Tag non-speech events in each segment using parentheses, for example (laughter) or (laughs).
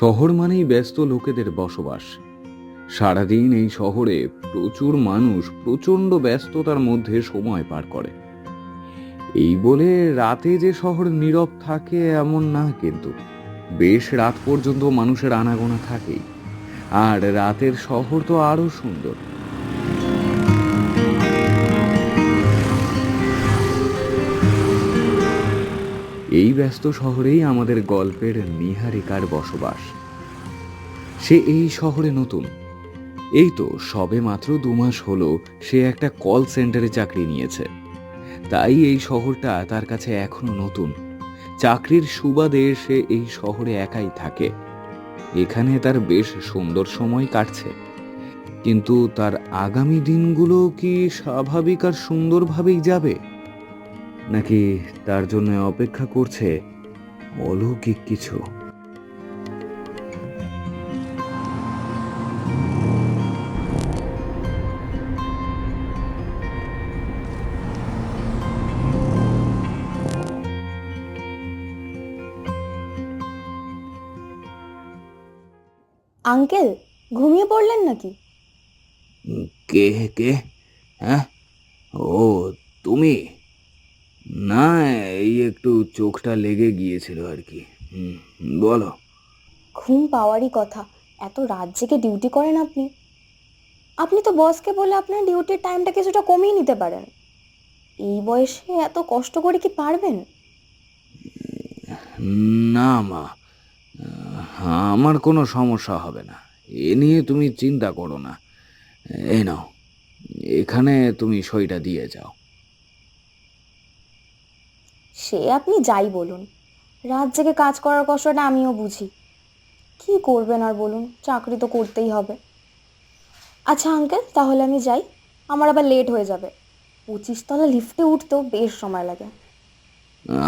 শহর মানেই ব্যস্ত লোকেদের বসবাস। সারাদিন এই শহরে প্রচুর মানুষ প্রচণ্ড ব্যস্ততার মধ্যে সময় পার করে। এই বলে রাতে যে শহর নীরব থাকে এমন না কিন্তু। বেশ রাত পর্যন্ত মানুষের আনাগোনা থাকেই। আর রাতের শহর তো আরও সুন্দর। এই ব্যস্ত শহরেই আমাদের গল্পের নিহারিকার বসবাস। সে এই শহরে নতুন। এই তো সবে মাত্র দু মাস হলো সে একটা কল সেন্টারে চাকরি নিয়েছে। তাই এই শহরটা তার কাছে এখনও নতুন। চাকরির সুবাদে সে এই শহরে একাই থাকে। এখানে তার বেশ সুন্দর সময় কাটছে। কিন্তু তার আগামী দিনগুলো কি স্বাভাবিক আর সুন্দরভাবেই যাবে? নাকি তার জন্য অপেক্ষা করছে অলৌকিক কিছু? আঙ্কেল ঘুমিয়ে পড়লেন নাকি? কে কে? হ্যাঁ? ও তুমি? না এই একটু চোখটা লেগে গিয়েছিল আর কি। হুম, বলো। ঘুম পাওয়ারই কথা। এত রাত জেগে ডিউটি করেন আপনি। আপনি তো বসকে বলে আপনার ডিউটির টাইমটা কিছুটা কমিয়ে নিতে পারেন। এই বয়সে এত কষ্ট করে কি পারবেন? না মা। আমার কোনো সমস্যা হবে না। এ নিয়ে তুমি চিন্তা করো না। এই নাও। এখানে তুমি সইটা দিয়ে যাও। সে আপনি যাই বলুন। রাত জেগে কাজ করার কষ্টটা আমিও বুঝি। কি করবেন আর বলুন চাকরি তো করতেই হবে। আচ্ছা আঙ্কেল তাহলে আমি যাই। আমার আবার লেট হয়ে যাবে। পঁচিশ তলা লিফটে উঠতেও বেশ সময় লাগে।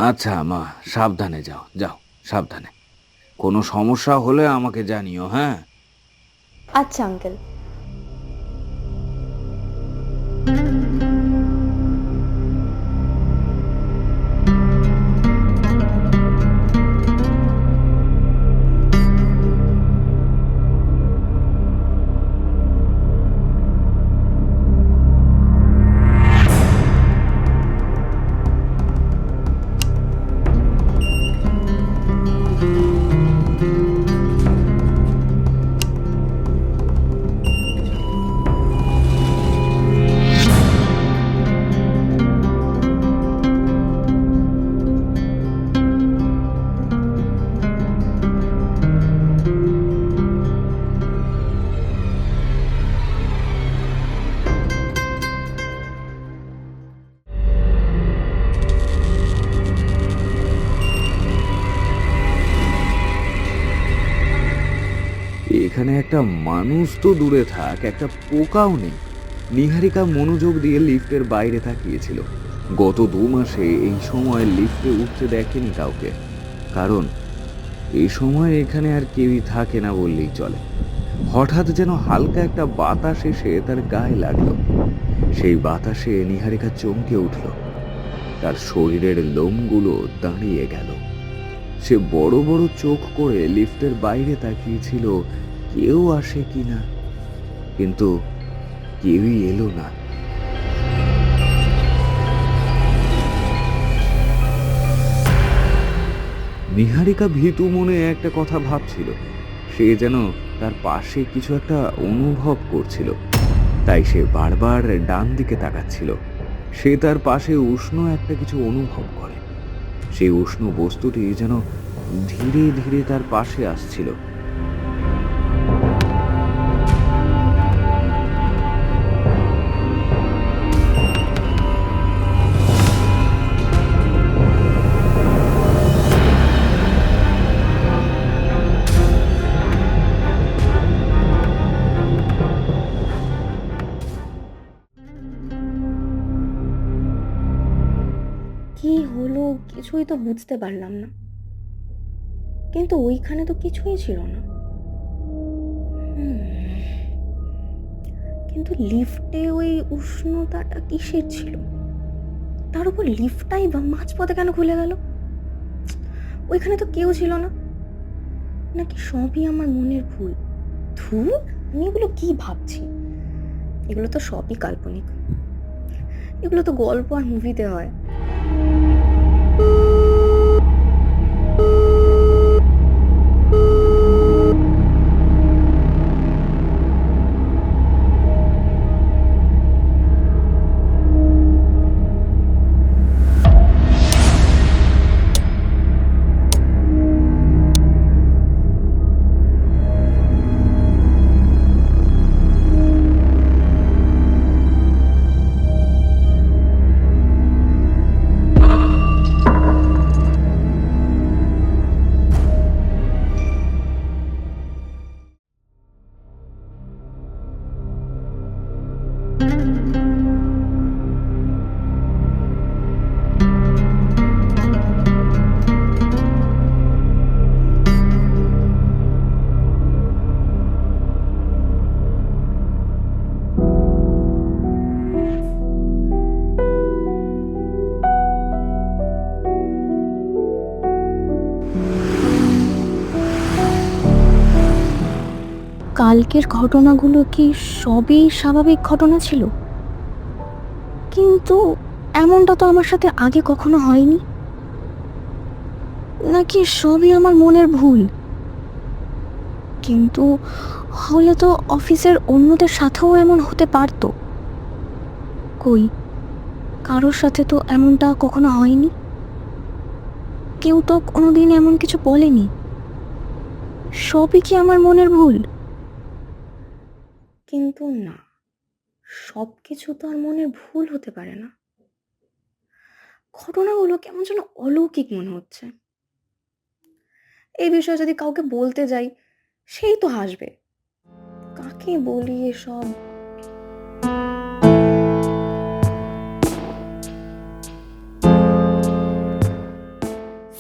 আচ্ছা মা সাবধানে যাও যাও সাবধানে। কোনো সমস্যা হলে আমাকে জানিও হ্যাঁ? আচ্ছা আঙ্কেল মানুষ তো দূরে থাক, একটা পোকাও নেই। নিহারিকা মনোযোগ দিয়ে লিফটের বাইরে তাকিয়েছিল। গত দু মাসে এই সময় লিফটে উঠতে দেখেনি কাউকে। কারণ এই সময় এখানে আর কেউই থাকে না বললেই চলে। হঠাৎ যেন হালকা একটা বাতাস এসে তার গায়ে লাগল। সেই বাতাসে নিহারিকা চমকে উঠল। তার শরীরের লোমগুলো দাঁড়িয়ে গেল। সে বড় বড় চোখ করে লিফটের বাইরে তাকিয়েছিল কেউ আসে কিনা কিন্তু কেউই এলো না। নিহারিকা ভীতু মনে একটা কথা ভাবছিল। সে যেন তার পাশে কিছু একটা অনুভব করছিল। তাই সে বারবার ডান দিকে তাকাচ্ছিল। সে তার পাশে উষ্ণ একটা কিছু অনুভব করে। সেই উষ্ণ বস্তুটি যেন ধীরে ধীরে তার পাশে আসছিল। কিছুই তো বুঝতে পারলাম না। কিন্তু ওইখানে তো কিছুই ছিল না। কিন্তু লিফটে ওই উষ্ণতাটা কিসের ছিল? তার উপর লিফটটাই বা মাঝপথে কেন খুলে গেল? ওইখানে তো কেউ ছিল না। নাকি সবই আমার মনের ভুল? ধুর, আমি এগুলো কি ভাবছি? এগুলো তো সবই কাল্পনিক। এগুলো তো গল্প আর মুভিতে হয়। কালকের ঘটনাগুলো কি সবই স্বাভাবিক ঘটনা ছিল? কিন্তু এমনটা তো আমার সাথে আগে কখনো হয়নি। নাকি সবই আমার মনের ভুল? কিন্তু হলে তো অফিসের অন্যদের সাথেও এমন হতে পারতো। কই, কারোর সাথে তো এমনটা কখনো হয়নি? কেউ তো কোনোদিন এমন কিছু বলেনি। সবই কি আমার মনের ভুল? কিন্তু না সব কিছু তো আর মনের ভুল হতে পারে না। ঘটনাগুলো কেমন যেন অলৌকিক মনে হচ্ছে। এই বিষয়ে যদি কাউকে বলতে যাই, সেই তো হাসবে। কাকে বলি এসব?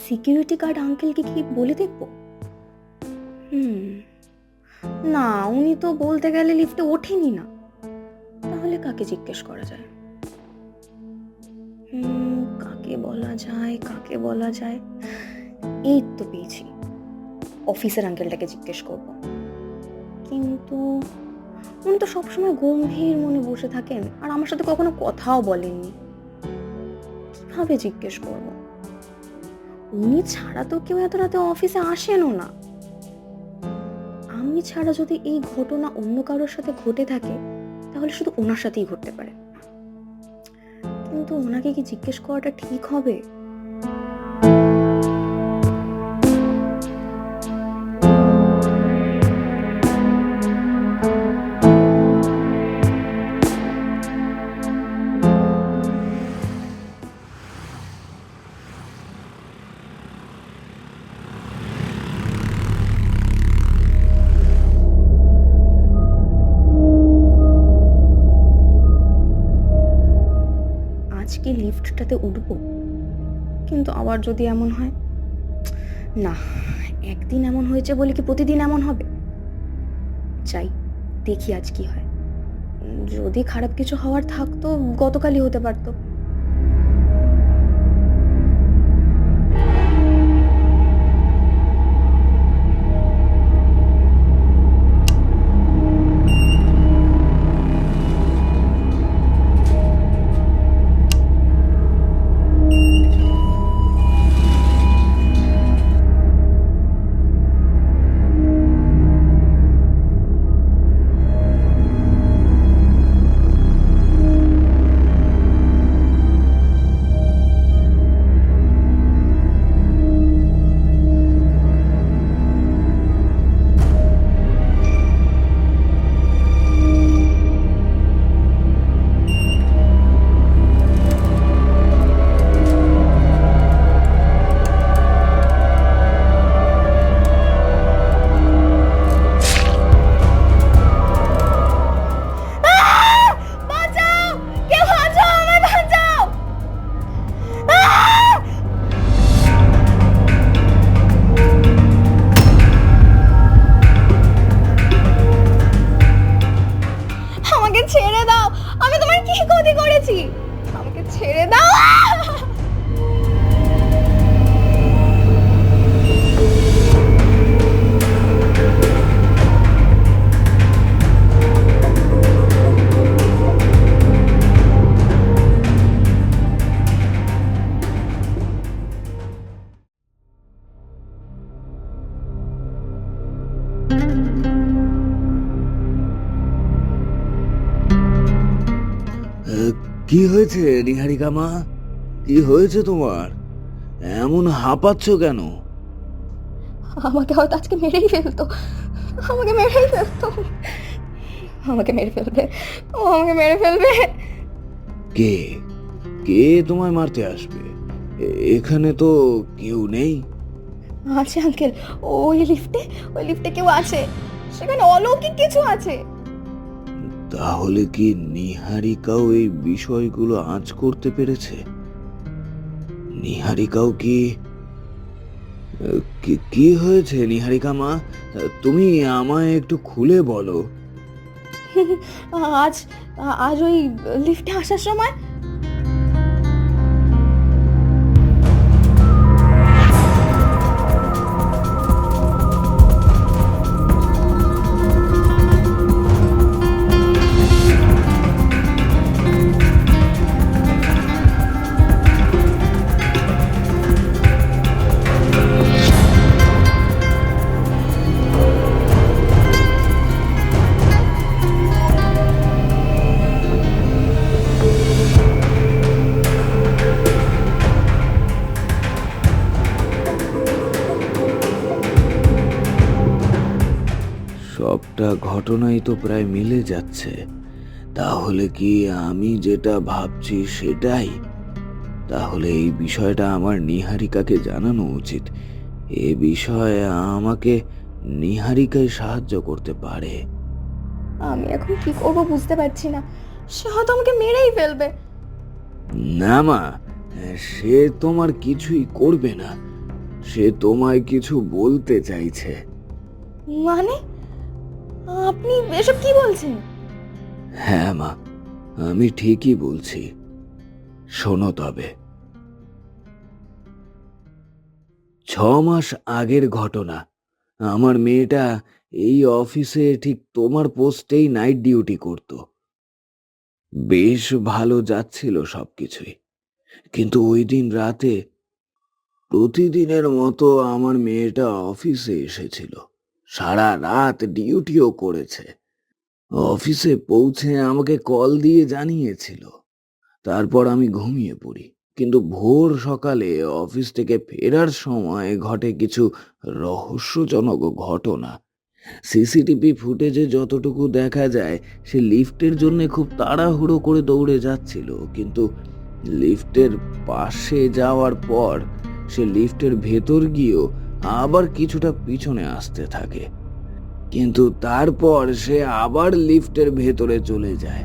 সিকিউরিটি গার্ড আঙ্কেলকে কি বলে দেখব? হুম। না, উনি তো বলতে গেলে লিফটে ওঠেনি না। তাহলে কাকে জিজ্ঞেস করা যায়? কাকে বলা যায়, কাকে বলা যায়? এই তো পেয়েছি। অফিসের আঙ্কেলটাকে জিজ্ঞেস করব। কিন্তু উনি তো সবসময় গম্ভীর মনে বসে থাকেন, আর আমার সাথে কখনো কথাও বলেননি। কীভাবে জিজ্ঞেস করব? উনি ছাড়া তো কেউ এত রাতে অফিসে আসেনও না। আমি ছাড়া যদি এই ঘটনা অন্য কারোর সাথে ঘটে থাকে, তাহলে শুধু ওনার সাথেই ঘটতে পারে। কিন্তু ওনাকে কি জিজ্ঞেস করাটা ঠিক হবে? উঠব উঠবো। কিন্তু আবার যদি এমন হয়, না, একদিন এমন হয়েছে বলে কি প্রতিদিন এমন হবে? চাই দেখি আজ কি হয়। যদি খারাপ কিছু হওয়ার থাকতো, গতকালই হতে পারতো। হয়েছে নিহারিকা মা? কি হয়েছে তোমার? এমন হাঁপাচ্ছ কেন? আমাকে হয়তো আজকে মেরেই ফেলতো। আমাকে মেরেই ফেলতো। আমাকে মেরে ফেলবে। ও আমাকে মেরে ফেলবে। কে? কে তোমায় মারতে আসবে? এখানে তো কেউ নেই। আছে আঙ্কেল ওই লিফটে ওই লিফটে কেউ আছে। সেখানে অলৌকিক কিছু আছে। তাহলে কি নিহারিকাও এই বিষয়গুলো আঁচ করতে পেরেছে? নিহারিকাও কি, কি- হয়েছে নিহারিকা মা? তুমি আমায় একটু খুলে বলো। (laughs) আজ আজ ওই লিফটে আসার সময় সবটা ঘটনাই তো প্রায় মিলে যাচ্ছে। তাহলে কি আমি যেটা ভাবছি সেটাই? তাহলে এই বিষয়টা আমার নিহারিকাকে জানানো উচিত। এ বিষয়ে আমাকে নিহারিকাই সাহায্য করতে পারে। আমি এখন কি করব বুঝতে পারছি না। সে হয়তো আমাকে মেরেই ফেলবে। না মা সে তোমার কিছুই করবে না। সে তোমায় কিছু বলতে চাইছে। মানে? আপনি এসব কি বলছেন? হ্যাঁ মা, আমি ঠিকই বলছি। শোনো তবে। ছ মাস আগের ঘটনা। আমার মেয়েটা এই অফিসে ঠিক তোমার পোস্টেই নাইট ডিউটি করত। বেশ ভালো যাচ্ছিল সবকিছুই। কিন্তু ওই দিন রাতে প্রতিদিনের মতো আমার মেয়েটা অফিসে এসেছিল। সারা রাত ডিউটিও করেছে। অফিসে পৌঁছে আমাকে কল দিয়ে জানিয়েছিল। তারপর আমি ঘুমিয়ে পড়ি। কিন্তু ভোর সকালে অফিস থেকে ফেরার সময় ঘটে কিছু রহস্যজনক ঘটনা। সিসিটিভি ফুটেজে যতটুকু দেখা যায়, সে লিফটের জন্য খুব তাড়াহুড়ো করে দৌড়ে যাচ্ছিল। কিন্তু লিফটের পাশে যাওয়ার পর সে লিফটের ভেতর গিয়েও আবার কিছুটা পিছনে আসতে থাকে। কিন্তু তারপর সে আবার লিফটের ভেতরে চলে যায়।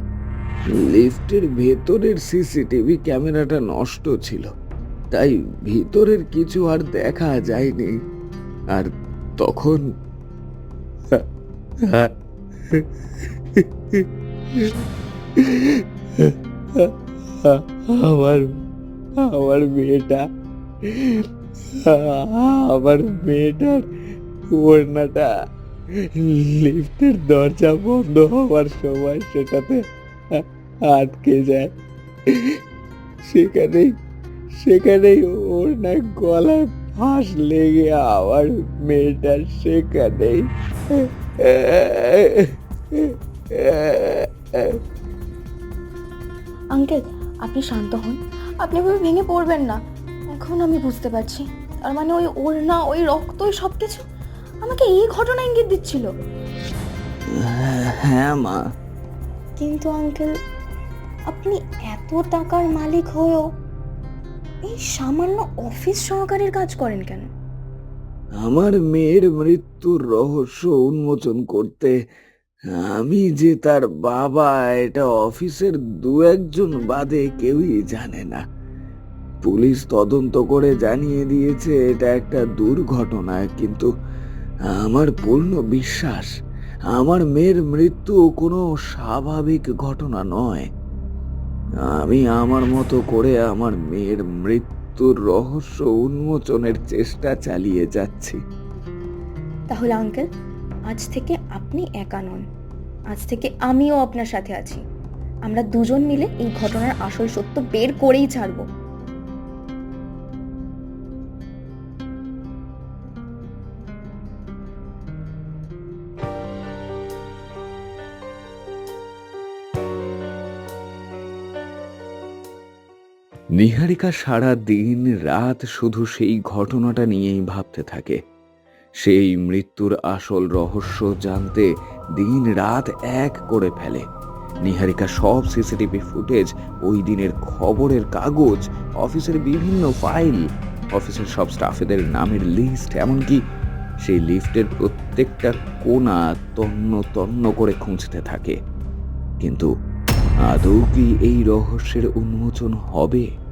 লিফটের ভেতরের সিসিটিভি ক্যামেরাটা নষ্ট ছিল। তাই ভিতরের কিছু আর দেখা যায়নি। আর তখন আমার আমার মেয়েটা আমার মেয়েটার ওড়নাটা লিফটের দরজা বন্ধ হওয়ার সময় সেটাতে আটকে যায়। সেখানেই সেখানেই ওর না গলায় ফাঁস লেগে আমার মেয়েটার সেখানেই। আঙ্কেল, আপনি শান্ত হন। আপনি ভেঙে পড়বেন না। এখন আমি বুঝতে পারছি। তার মানে ওই ওড়না ওই রক্ত ওই সব কিছু আমাকে এই ঘটনা ইঙ্গিত দিচ্ছিল। হ্যাঁ মা। কিন্তু আঙ্কেল আপনি এত টাকার মালিক হয়েও এই সামান্য অফিস সহকারীর কাজ করেন কেন? আমার মেয়ের মৃত্যুর রহস্য উন্মোচন করতে আমি যে তার বাবা এটা অফিসের দু একজন বাদে কেউই জানে না। পুলিশ তদন্ত করে জানিয়ে দিয়েছে, এটা একটা দুর্ঘটনা, কিন্তু আমার পূর্ণ বিশ্বাস, আমার মেয়ের মৃত্যু কোনো স্বাভাবিক ঘটনা নয়। আমি আমার মতো করে আমার মেয়ের মৃত্যুর রহস্য উন্মোচনের চেষ্টা চালিয়ে যাচ্ছি। তাহলে আঙ্কেল, আজ থেকে আপনি একা নন। আজ থেকে আমিও আপনার সাথে আছি। আমরা দুজন মিলে এই ঘটনার আসল সত্য বের করেই ছাড়বো। নিহারিকা সারা দিন রাত শুধু সেই ঘটনাটা নিয়েই ভাবতে থাকে। সেই মৃত্যুর আসল রহস্য জানতে দিন রাত এক করে ফেলে। নিহারিকা সব সিসিটিভি ফুটেজ, ওই দিনের খবরের কাগজ, অফিসের বিভিন্ন ফাইল, অফিসের সব স্টাফেদের নামের লিস্ট, এমনকি সেই লিফটের প্রত্যেকটা কোণা তন্ন তন্ন করে খুঁজতে থাকে। কিন্তু আদৌ কি এই রহস্যের উন্মোচন হবে?